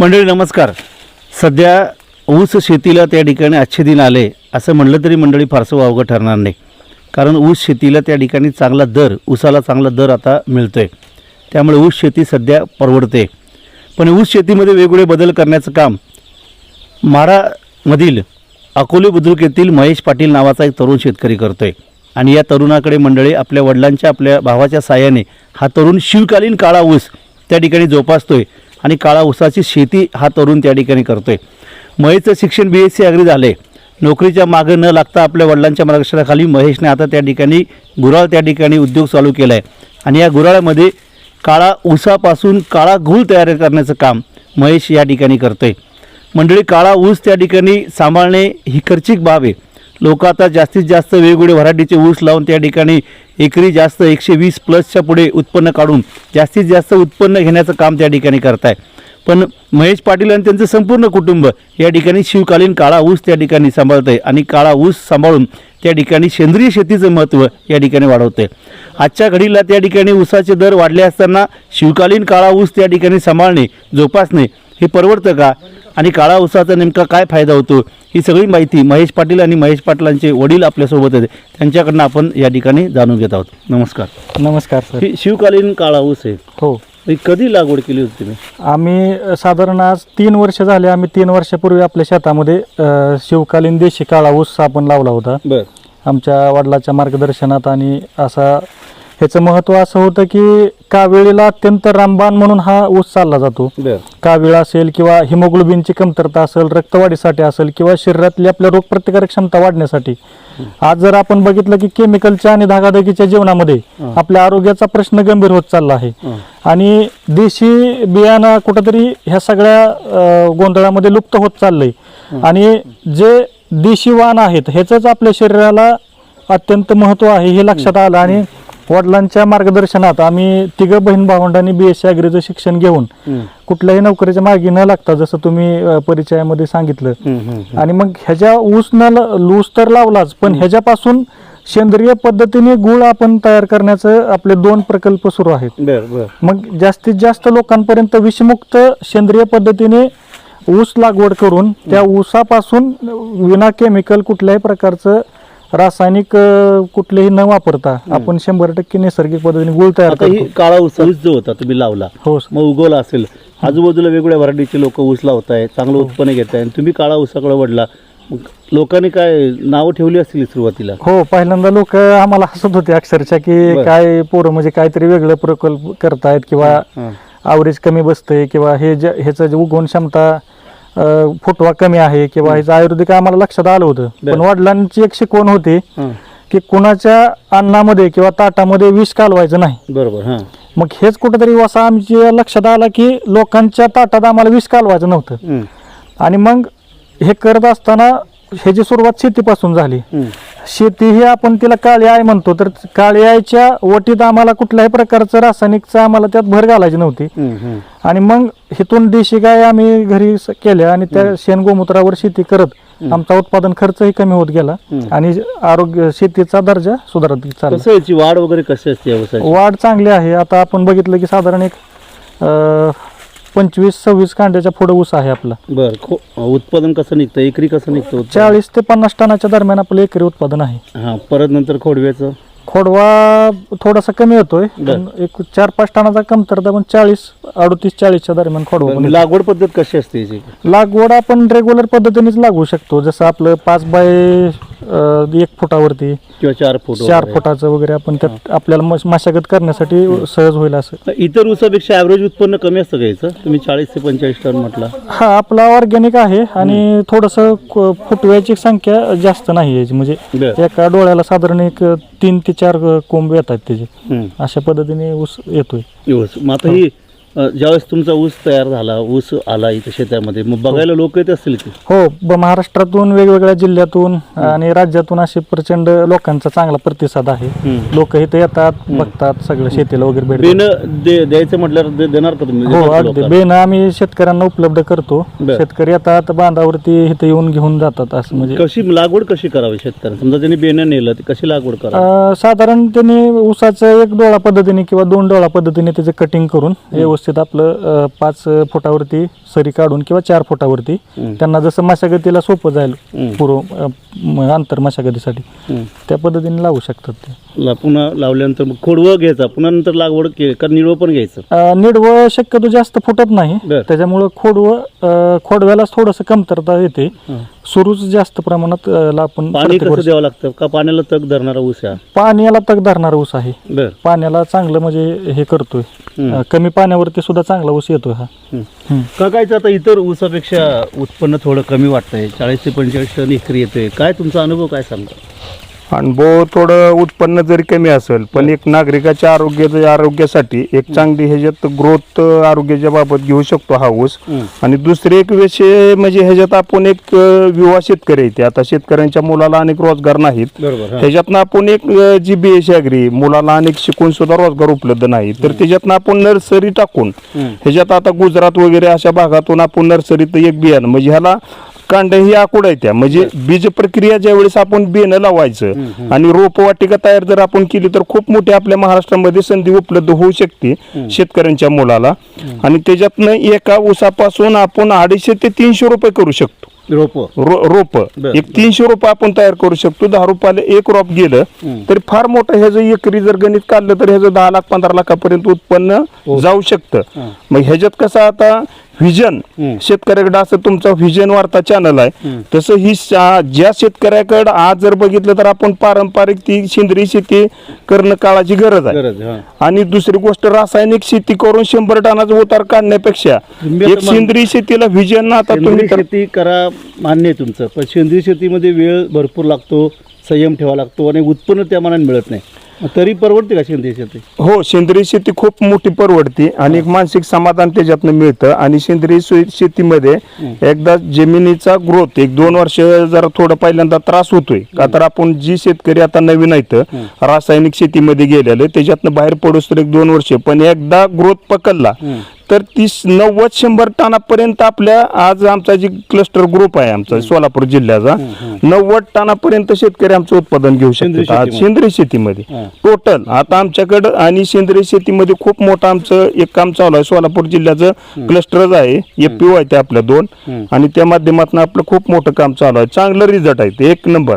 मंडळी नमस्कार. सध्या ऊस शेतीला त्या ठिकाणी आजचे दिन आले असं म्हणलं तरी मंडळी फारसं वावगं ठरणार नाही. कारण ऊस शेतीला त्या ठिकाणी चांगला दर ऊसाला चांगला दर आता मिळतो आहे त्यामुळे ऊस शेती सध्या परवडते. पण ऊस शेतीमध्ये वेगवेगळे बदल करण्याचं काम मारामधील अकोले बुद्रुक येथील महेश पाटील नावाचा एक तरुण शेतकरी करतो आहे आणि या तरुणाकडे मंडळी आपल्या वडिलांच्या आपल्या भावाच्या साहाय्याने हा तरुण शिवकालीन काळा ऊस त्या ठिकाणी जोपासतोय. आणि काळा ऊसाची शेती हा तरुण त्या ठिकाणी करतोय. महेशचं शिक्षण बी एस सी अग्री झाले नोकरीच्या मागं न लागता आपल्या वडिलांच्या मार्गदर्शनाखाली महेशने आता त्या ठिकाणी गुराळ त्या ठिकाणी उद्योग चालू केला आहे आणि या गुराळामध्ये काळा ऊसापासून काळा गुळ तयार करण्याचं काम महेश या ठिकाणी करतोय. मंडळी काळा ऊस त्या ठिकाणी सांभाळणे ही खर्चिक बाब आहे. लोक आता जास्तीत जास्त वेगवेगळे व्हरायटीचे ऊस लावून त्या ठिकाणी एकरी जास्त एकशे वीस प्लसच्या पुढे उत्पन्न काढून जास्तीत जास्त उत्पन्न घेण्याचं काम त्या ठिकाणी करत आहे पण महेश पाटील आणि त्यांचं संपूर्ण कुटुंब या ठिकाणी शिवकालीन काळा ऊस त्या ठिकाणी सांभाळत आहे आणि काळा ऊस सांभाळून त्या ठिकाणी सेंद्रिय शेतीचं महत्त्व या ठिकाणी वाढवते आजच्या घडीला त्या ठिकाणी ऊसाचे दर वाढले असताना शिवकालीन काळा ऊस त्या ठिकाणी सांभाळणे जोपासणे हे परवडतं का? आणि काळा ऊसाचा नेमका काय फायदा होतो ही सगळी माहिती महेश पाटील आणि महेश पाटलांचे वडील आपल्यासोबत आहेत. त्यांच्याकडनं आपण या ठिकाणी जाणून घेत आहोत. नमस्कार. नमस्कार सर. ही शिवकालीन काळा ऊस आहे. हो. ही कधी लागवड केली होती तुम्ही? आम्ही साधारण आज तीन वर्ष झाले. आम्ही तीन वर्षापूर्वी आपल्या शेतामध्ये अ, शिवकालीन देशी काळा ऊस आपण लावला होता. बर. आमच्या वडिलाच्या मार्गदर्शनात आणि असा ह्याचं महत्त्व असं होतं की कावेळीला अत्यंत रामबाण म्हणून हा ऊस चालला जातो. बर. कावीळ असेल किंवा हिमोग्लोबिनची कमतरता असेल रक्तवाढीसाठी असेल किंवा शरीरातली आपल्या रोगप्रतिकारक क्षमता वाढण्यासाठी. आज जर आपण बघितलं की केमिकलच्या आणि धागाधगीच्या जीवनामध्ये. आपल्या आरोग्याचा प्रश्न गंभीर होत चालला आहे. आणि देशी बियाणं कुठंतरी ह्या सगळ्या अ, गोंधळामध्ये लुप्त होत चाललंय. आणि जे देशी वाण आहेत ह्याचंच आपल्या शरीराला अत्यंत महत्त्व आहे हे लक्षात आलं. आणि वडिलांच्या मार्गदर्शनात आम्ही तिघं बहीण भावंडांनी बी एस सी अग्रीचं शिक्षण घेऊन. कुठल्याही नोकरीच्या मागे न लागता जसं तुम्ही परिचयामध्ये सांगितलं. आणि मग ह्याच्या ऊस न ल- ऊस तर लावलाच पण ह्याच्यापासून सेंद्रिय पद्धतीने गुळ आपण तयार करण्याचं आपले दोन प्रकल्प सुरू आहेत. मग जास्तीत जास्त लोकांपर्यंत विषमुक्त सेंद्रिय पद्धतीने ऊस लागवड करून त्या ऊसापासून विना केमिकल कुठल्याही प्रकारचं रासायनिक अ, कुठलेही न वापरता आपण शंभर टक्के नैसर्गिक पद्धतीने गुळ तयार आता ही करतो. काळा ऊस ऊस जो होता तुम्ही लावला हो सर. मग उगवला असेल. आजूबाजूला वेगवेगळ्या व्हरायटीचे लोक ऊस लावताय चांगलं उत्पन्न घेत आहे तुम्ही काळा ऊसाकडे वडला मग लोकांनी काय नावं ठेवली असतील सुरुवातीला? हो पहिल्यांदा लोक आम्हाला हसत होते अक्षरशः की बरं. काय पोरं म्हणजे काहीतरी वेगळं प्रकल्प करतायत किंवा हां. आवरेज कमी बसतंय किंवा हे जे ह्याचं जे उगवण क्षमता अं, फुटवा कमी आहे किंवा ह्याचं आयुर्वेदिक आम्हाला लक्षात आलं होतं. बरं. पण वडिलांची एक शिकवण होती हां. की कुणाच्या अन्नामध्ये किंवा ताटामध्ये विष कालवायचं नाही. बरोबर हां. मग हेच कुठेतरी असं आमच्या लक्षात आलं की लोकांच्या ताटात आम्हाला विष कालवायचं नव्हतं. हम्म, आणि मग हे करत असताना ह्याची सुरुवात शेतीपासून झाली. हम्म. शेती ही आपण तिला काळी आय म्हणतो. तर काळी आयच्या वटीत आम्हाला कुठल्याही प्रकारचं रासायनिकचं आम्हाला त्यात भर घालायची नव्हती. आणि मग हिथून देशी गाय आम्ही घरी केल्या आणि त्या शेण गोमूत्रावर शेती करत आमचा उत्पादन खर्चही कमी होत गेला. आणि आरोग्य शेतीचा दर्जा सुधारत चालला. वाढ वगैरे कशी असते वाढ चांगली आहे. आता आपण बघितलं की साधारण एक पंचवीस सव्वीस कांड्याच्या पुढे ऊस आहे आपला बर खो उत्पादन कसं निघतं एकरी कसं निघतं उत्पादन? चाळीस ते पन्नास टनाच्या दरम्यान आपलं एकरी उत्पादन आहे हां परत नंतर खोडव्याचं खोडवा थोडासा कमी होतोय. पण एक चार पाच टनाचा कमतरता पण चाळीस अडतीस चाळीसच्या दरम्यान खोडवा पण लागवड पद्धत कशी असते याची. लागवड आपण रेग्युलर पद्धतीनेच लागवू शकतो जसं आपलं पाच बाय अं, एक फुटावरती. किंवा चार फूट चार वगैरे? फुटाचं वगैरे आपण त्यात आपल्याला मश- मशागत करण्यासाठी सहज होईल असं. इतर ऊसापेक्षा ॲव्हरेज उत्पन्न कमी असतं का याचं? तुम्ही चाळीस ते पंचेचाळीस टन म्हटलं. हा आपला ऑर्गॅनिक आहे आणि थोडस फुटव्याची संख्या जास्त नाही याची. म्हणजे बरं. एका डोळ्याला साधारण एक तीन ते चार कोंब येतात त्याचे. हम्म. अशा पद्धतीने ऊस येतोय. ऊस. मग आता ही अ, ज्यावेळेस तुमचा ऊस तयार झाला ऊस आला इथं शेतामध्ये मग बघायला लोक येत असतील की? हो ब- महाराष्ट्रातून वेगवेगळ्या जिल्ह्यातून आणि राज्यातून असे प्रचंड लोकांचा चांगला प्रतिसाद आहे. हम्म. लोक इथे येतात बघतात सगळं शेतीला वगैरे भेट बेन दे द्यायचं म्हटल्यावर दे- देणार का तुम्ही? हो देणार का अगदी. लोकांना? बेन आम्ही शेतकऱ्यांना उपलब्ध करतो. बरं. शेतकरी येतात बांधावरती इथे येऊन घेऊन जातात असं म्हणजे कशी लागवड कशी करावी शेतकऱ्यांना? समजा त्यांनी बेन नेलं ती कशी लागवड करावी? अं, साधारण त्यांनी ऊसाचं एक डोळा पद्धतीने किंवा दोन डोळा पद्धतीने त्याचे कटिंग करून व्यवस्थित आपलं अ, पाच फुटावरती सरी काढून किंवा चार फुटावरती. त्यांना जसं मशागतीला सोपं जाईल. पूर्व अ, म- आंतर मशागतीसाठी हं. त्या पद्धतीने लावू शकतात ते ला- पुन्हा लावल्यानंतर मग खोडवं घ्यायचा पुन्हा नंतर लागवड के का निळवं पण घ्यायचं अ, निडवं शक्यतो जास्त फुटत नाही बर. त्याच्यामुळं खोडवं अ, खोडव्यालाच थोडंसं कमतरता येते हं. सुरूच जास्त प्रमाणात अ, ला आपण पाणी प्रत्येक कसं वर्षी- द्यावं लागतं? का पाण्याला तग धरणारा ऊस आहे? पाण्याला तग धरणारा ऊस आहे. बर. पाण्याला चांगलं म्हणजे हे करतोय. अ, कमी पाण्यावरती सुद्धा चांगला ऊस येतोय हा. का कायचं आता इतर ऊसापेक्षा उत्पन्न थोडं कमी वाटतंय? चाळीस ते पंचेचाळीस टन एकरी येतोय. काय तुमचा अनुभव काय सांगता? अनुभव थोडं उत्पन्न जरी कमी असेल पण एक नागरिकाच्या आरोग्य आरोग्यासाठी एक चांगली ह्याच्यात ग्रोथ आरोग्याच्या बाबत घेऊ शकतो हा ऊस. हं. आणि दुसरे एक विषय म्हणजे ह्याच्यात आपण एक युवा शेतकरी आहे ते आता शेतकऱ्यांच्या मुलाला अनेक रोजगार नाहीत. हा. ह्याच्यातनं आपण एक जी बी एस अग्री मुलाला अनेक शिकून सुद्धा रोजगार उपलब्ध नाही. तर त्याच्यातनं आपण नर्सरी टाकून हं. ह्याच्यात आता गुजरात वगैरे अशा भागातून आपण नर्सरीत एक बियाणं म्हणजे ह्याला कांड ही आकुड आहे त्या. म्हणजे बीज प्रक्रिया ज्यावेळेस आपण बियाणं लावायचं आणि रोपवाटिका तयार जर आपण केली तर खूप मोठी आपल्या महाराष्ट्रामध्ये संधी उपलब्ध होऊ शकते शेतकऱ्यांच्या मुलाला. आणि त्याच्यातनं एका ऊसापासून आपण अडीचशे ते तीनशे रुपये करू शकतो. रोप रो रोप बर. एक तीनशे रुपये आपण तयार करू शकतो दहा रुपयाला एक रोप गेलं. तर फार मोठं ह्याचं एकरी जर गणित काढलं तर ह्याचं दहा लाख पंधरा लाखापर्यंत उत्पन्न हो. जाऊ शकतं. मग ह्याच्यात कसं आता व्हिजन. शेतकऱ्याकडे असं तुमचा व्हिजन वार्ता चॅनल आहे. तसं ही शा- ज्या शेतकऱ्याकडे आज जर बघितलं तर आपण पारंपरिक ती सेंद्रिय शेती करणं काळाची गरज आहे गरज हा आणि दुसरी गोष्ट रासायनिक शेती करून शंभर टनाचा उतार काढण्यापेक्षा एक सेंद्रिय शेतीला व्हिजन आता तुम्ही सेंद्रिय तर- शेती करा मान्य आहे तुमचं. पण सेंद्रिय शेतीमध्ये वेळ भरपूर लागतो संयम ठेवा लागतो आणि उत्पन्न त्या मनाने मिळत नाही. तरी परवडते का सेंद्रिय शेती? हो सेंद्रिय शेती खूप मोठी परवडते आणि एक मानसिक समाधान त्याच्यातनं मिळतं आणि सेंद्रिय शेतीमध्ये एकदा जमिनीचा ग्रोथ एक दोन वर्ष जरा थोडं पहिल्यांदा त्रास होतोय. का तर आपण जी शेतकरी आता नवीन आहेत रासायनिक शेतीमध्ये गेलेले त्याच्यातनं बाहेर पडूस तर एक दोन वर्ष पण एकदा ग्रोथ पकडला तर तीस नव्वद शंभर टनापर्यंत आपल्या आज आमचा जी क्लस्टर ग्रुप आहे आमचा सोलापूर जिल्ह्याचा नव्वद टनापर्यंत शेतकरी आमचं उत्पादन घेऊ सेंद्रिय शकतात आज शेतीमध्ये. सेंद्रिय शेतीमध्ये. टोटल. आता आमच्याकडं आणि सेंद्रिय शेतीमध्ये खूप मोठं आमचं एक काम चालू आहे. सोलापूर जिल्ह्याचं क्लस्टरच आहे. एफ आहे ते आपल्या दोन. आणि त्या माध्यमातून आपलं खूप मोठं काम चालू आहे. चांगलं रिझल्ट आहे ते. एक नंबर.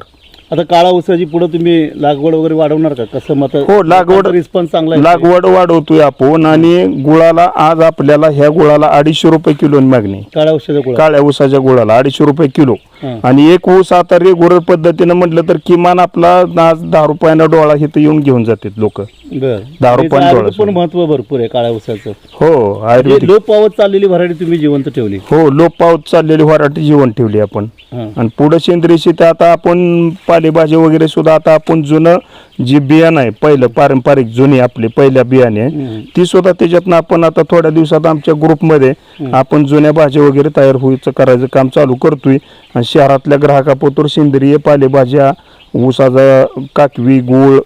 आता काळा ऊसाची पुढे तुम्ही लागवड वगैरे वाढवणार का? कसं मत हो लागवड रिस्पॉन्स चांगला आहे. लागवड वाढवतोय आपण आणि गुळाला आज आपल्याला ह्या गुळाला अडीचशे रुपये किलो मागणी. काळ्या औषध गोळा काळ्या ऊसाच्या गुळाला अडीचशे रुपये किलो. हा. आणि एक ऊस आता रेग्युलर पद्धतीनं म्हटलं तर किमान आपला आज दहा रुपयानं डोळा इथं येऊन घेऊन जातात लोक. बर. दहा रुपयानं त्याचं डोळा पण महत्त्व भरपूर आहे काळ्या ऊसाचं. हो म्हणजे आयुर्वेदिक लो पावत चाललेली व्हरायटी तुम्ही जिवंत ठेवली. हो लोप पावत चाललेली वराठी जीवन ठेवली आपण. हा. आणि पुढे सेंद्रिय शेती आता आपण पालेभाजी वगैरे सुद्धा आता आपण जुनं जी बियाणं आहे पहिलं पारंपरिक जुनी आपली पहिल्या बियाणे हम्म. ती सुद्धा त्याच्यातनं आपण आता थोड्या दिवसात आमच्या ग्रुपमध्ये आपण जुन्या भाज्या वगैरे तयार व्हायचं करायचं काम चालू करतोय. आणि शहरातल्या ग्राहकापोतर सेंद्रिय पालेभाज्या ऊसाचा काकवी गुळ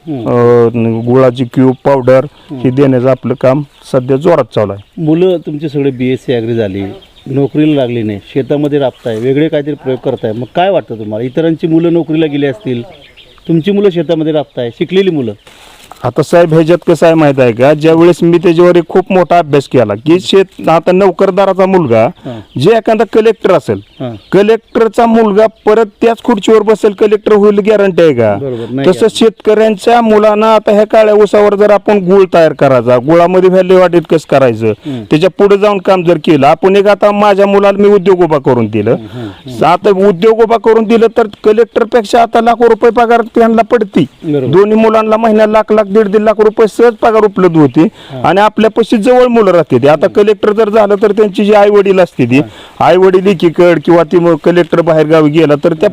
गुळाची क्यूब पावडर हे देण्याचं आपलं काम सध्या जोरात चालू आहे. मुलं तुमची सगळे बी एस सी ॲग्री झाली. नोकरीला लागली नाही शेतामध्ये राबताय वेगळे काहीतरी प्रयोग करताय मग काय वाटतं तुम्हाला? इतरांची मुलं नोकरीला गेली असतील तुमची मुलं शेतामध्ये राबताय शिकलेली मुलं. आता साहेब ह्याच्यात कसं आहे माहीत आहे का ज्यावेळेस मी त्याच्यावर एक खूप मोठा अभ्यास केला की शेत आता नोकरदाराचा मुलगा. जे एखादा कलेक्टर असेल कलेक्टरचा मुलगा परत त्याच खुर्चीवर बसेल कलेक्टर होईल गॅरंटी आहे का? तसं शेतकऱ्यांच्या मुलांना आता ह्या काळ्या ऊसावर जर आपण गुळ तयार करायचा गुळामध्ये व्हॅल्यू वाटेत कसं करायचं त्याच्या पुढे जाऊन काम जर केलं आपण एक आता माझ्या मुलाला मी उद्योग उभा करून दिलं. आता उद्योग उभा करून दिलं तर कलेक्टरपेक्षा आता लाखो रुपये पगार त्यांना पडती. दोन्ही मुलांना महिन्याला लाख लाख दीड दीड लाख रुपये सहज पगार उपलब्ध होते. आणि आपल्या पशी जवळ मुलं राहते ती. आता कलेक्टर जर झालं तर त्यांची जी आई वडील असते ती आई वडील एकीकड किंवा ती कलेक्टर बाहेर गावी गेला तर त्या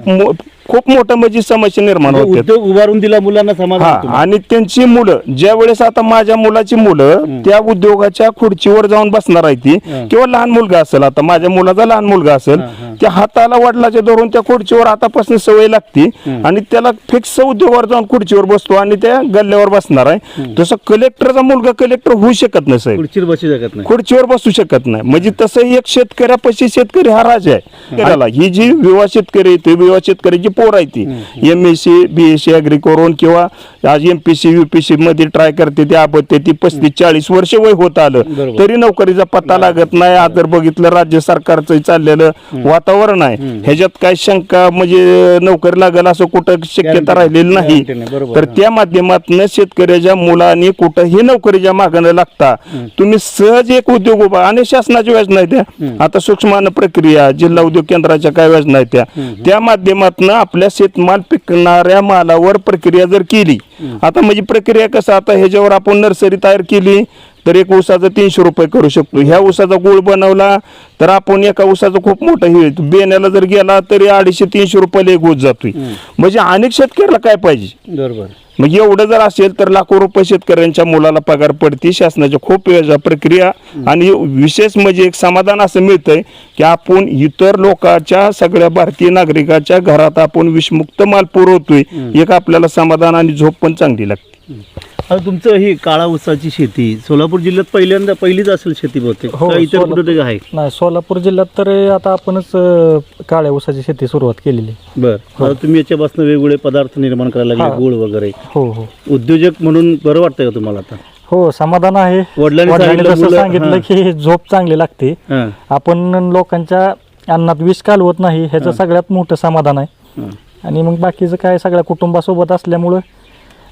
खूप मोठं म्हणजे समस्या निर्माण म्हणजे होते उभारून दिला मुलांना समाधान. आणि त्यांची मुलं ज्या वेळेस आता माझ्या मुलाची मुलं त्या उद्योगाच्या खुर्चीवर जाऊन बसणार आहे ती. किंवा लहान मुलगा असेल आता माझ्या मुलाचा लहान मुलगा असेल. त्या हाताला वडिलाच्या धरून त्या खुर्चीवर आतापासून सवय लागते आणि त्याला फिक्स उद्योगावर जाऊन खुर्चीवर बसतो आणि त्या गल्ल्यावर बसणार आहे. तसं कलेक्टरचा मुलगा कलेक्टर होऊ शकत नसेल खुर्चीवर बसू शकत नाही. खुर्चीवर बसू शकत नाही. म्हणजे तसं एक शेतकऱ्यापाशी शेतकरी हा राजा आहे. त्याला ही जी विवाह शेतकरी ती विवाह शेतकऱ्याची पोर आहे ती. M S C B S C agri करून किंवा आज M P C U P C मध्ये ट्राय करते ती आपत्ते ती पस्तीस चाळीस वर्ष वय होत आलं. तरी नोकरीचा पत्ता लागत नाही. आज जर बघितलं राज्य सरकारचं चाललेलं वातावरण आहे. ह्याच्यात काय शंका म्हणजे नोकरी लागेल असं कुठं शक्यता राहिलेली नाही. नाही. तर त्या माध्यमातून शेतकऱ्याच्या मुलांनी कुठंही नोकरीच्या मागणं लागता तुम्ही सहज एक उद्योग उभा आणि शासनाच्या योजना आहेत त्या आता सूक्ष्म प्रक्रिया जिल्हा उद्योग केंद्राच्या काय योजना आहेत त्या त्या माध्यमातून आपल्या शेतमाल पिकणाऱ्या मालावर प्रक्रिया जर केली आता म्हणजे प्रक्रिया कसं आता ह्याच्यावर आपण नर्सरी तयार केली तर एक ऊसाचं तीनशे रुपये करू शकतो. ह्या ऊसाचा गुळ बनवला तर आपण एका ऊसाचं खूप मोठं हे. बेण्याला जर गेला तरी अडीचशे तीनशे रुपयाला एक ऊस जातोय. म्हणजे अनेक शेतकऱ्याला काय पाहिजे? बरोबर. मग एवढं जर असेल तर लाखो रुपये शेतकऱ्यांच्या मुलाला पगार पडते शासनाच्या खूप वेळच्या प्रक्रिया. आणि विशेष म्हणजे एक समाधान असं मिळतंय की आपण इतर लोकांच्या सगळ्या भारतीय नागरिकाच्या घरात आपण विषमुक्त माल पुरवतोय. एक आपल्याला समाधान आणि झोप पण चांगली लागते. आता तुमचं ही काळा ऊसाची शेती सोलापूर जिल्ह्यात पहिल्यांदा पहिलीच असेल शेती बहुतेक. हो, का इतर कुठे आहे? नाही सोलापूर जिल्ह्यात तर आता आपणच अं, काळ्या ऊसाची शेती सुरुवात केलेली. आहे. बर आता तुम्ही याच्यापासून वेगवेगळे पदार्थ निर्माण करायला लागले हा. गुळ वगैरे. हो हो. उद्योजक म्हणून बरं वाटतंय का तुम्हाला आता? हो समाधान आहे. वडिलांनी वडिलांनी सांगितलं जसं मुलं- सांगितलं हां. की झोप चांगली लागते. हां, आपण लोकांच्या अन्नात विष कालवत नाही ह्याचं सगळ्यात मोठं समाधान आहे. हां. आणि मग बाकीचं काय सगळ्या कुटुंबासोबत असल्यामुळं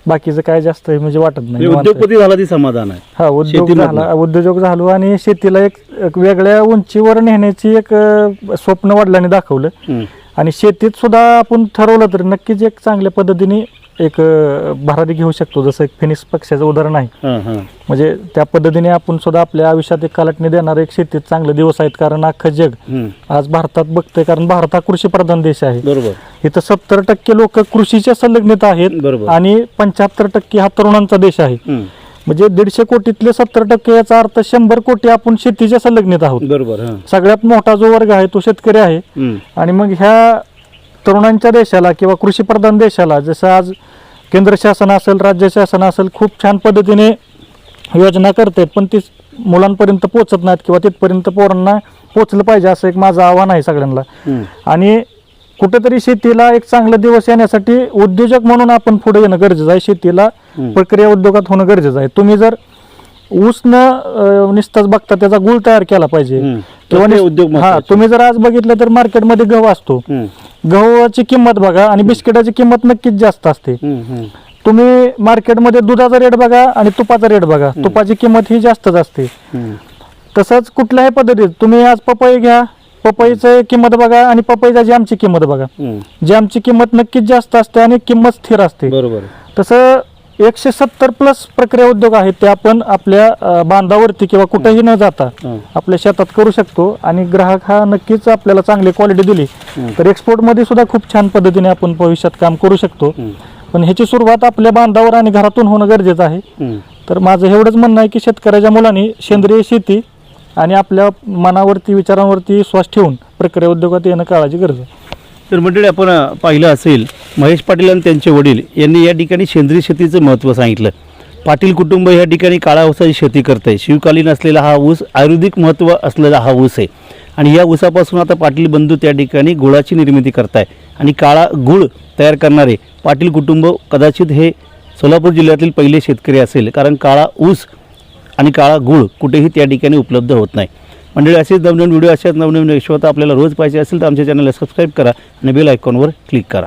बाकीचं काय जास्त म्हणजे वाटत नाही निवांत. उद्योगपती झाला ती समाधान आहे हा उद्योग शेतीमधनं. झाला उद्योजक झालो आणि शेतीला एक एक वेगळ्या उंचीवर नेण्याची एक अं, स्वप्न वडिलांनी दाखवलं. आणि शेतीत सुद्धा आपण ठरवलं तर नक्कीच एक चांगल्या पद्धतीने एक भरारी घेऊ शकतो जसं एक फिनिक्स पक्षाचं उदाहरण आहे. म्हणजे त्या पद्धतीने आपण सुद्धा आपल्या आयुष्यात एक कालटणी देणार एक शेतीत चांगले दिवस आहेत कारण अख्खं जग. आज भारतात बघतोय कारण भारत हा कृषी प्रधान देश आहे बरोबर इथं सत्तर टक्के लोक कृषीच्या संलग्नित आहेत बरोबर. आणि पंच्याहत्तर टक्के हा तरुणांचा देश आहे. म्हणजे दीडशे कोटीतले सत्तर टक्के याचा अर्थ शंभर कोटी आपण शेतीच्या संलग्नित आहोत बरोबर सगळ्यात मोठा जो वर्ग आहे तो शेतकरी आहे. आणि मग ह्या तरुणांच्या देशाला किंवा कृषी प्रधान देशाला जसं आज केंद्र शासन असेल राज्य शासन असेल खूप छान पद्धतीने योजना करते पण ती मुलांपर्यंत पोहोचत नाहीत किंवा तिथपर्यंत पोरांना पोचलं पाहिजे असं एक माझं आव्हान आहे सगळ्यांना. आणि कुठेतरी शेतीला एक चांगला दिवस येण्यासाठी उद्योजक म्हणून आपण पुढे येणं गरजेचं आहे शेतीला. प्रक्रिया उद्योगात होणं गरजेचं आहे तुम्ही जर ऊस न अं, नुसताच बघता त्याचा गुळ तयार केला पाहिजे हं. किंवा नुस- उद्योग हा महत्त्वाचे. तुम्ही जर आज बघितलं तर मार्केटमध्ये गहू असतो हं. गव्हाची किंमत बघा आणि बिस्किटाची किंमत नक्कीच जास्त असते. तुम्ही मार्केटमध्ये दुधाचा रेट बघा आणि तुपाचा रेट बघा तुपाची किंमत ही जास्तच असते. तसंच कुठल्याही पद्धतीत तुम्ही आज पपई घ्या पपईची किंमत बघा आणि पपईच्या जॅमची किंमत बघा. जॅमची किंमत नक्कीच जास्त असते आणि किंमत स्थिर असते बरोबर तसं एकशे सत्तर प्लस प्रक्रिया उद्योग आहेत ते आपण आपल्या अं, बांधावरती किंवा कुठेही न जाता हं. आपल्या शेतात करू शकतो आणि ग्राहक हा नक्कीच आपल्याला चांगली क्वालिटी दिली तर एक्सपोर्टमध्ये सुद्धा खूप छान पद्धतीने आपण भविष्यात काम करू शकतो हं. पण ह्याची सुरुवात आपल्या बांधावर आणि घरातून होणं गरजेचं आहे हं. तर माझं एवढंच म्हणणं आहे की शेतकऱ्याच्या मुलांनी सेंद्रिय शेती आणि आपल्या मनावरती विचारांवरती विश्वास ठेवून प्रक्रिया उद्योगात येणं काळाची गरज आहे तर मंडळी आपण पाहिलं असेल महेश पाटील आणि त्यांचे वडील यांनी या ठिकाणी सेंद्रिय शेतीचं महत्त्व सांगितलं. पाटील कुटुंब या ठिकाणी काळा ऊसाची शेती करत आहे. शिवकालीन असलेला हा ऊस आयुर्वेदिक महत्त्व असलेला हा ऊस आहे. आणि या ऊसापासून आता पाटील बंधू त्या ठिकाणी गुळाची निर्मिती करत आहे आणि काळा गुळ तयार करणारे पाटील कुटुंब कदाचित हे सोलापूर जिल्ह्यातील पहिले शेतकरी असेल. कारण काळा ऊस आणि काळा गुळ कुठेही त्या ठिकाणी उपलब्ध होत नाही. मंडळी असेच नवनवीन व्हिडिओ अशाच नवनवीन यशवता आपल्याला रोज पाहिजे असेल तर आमच्या चॅनलला सबस्क्राईब करा आणि बेल आयकॉनवर क्लिक करा.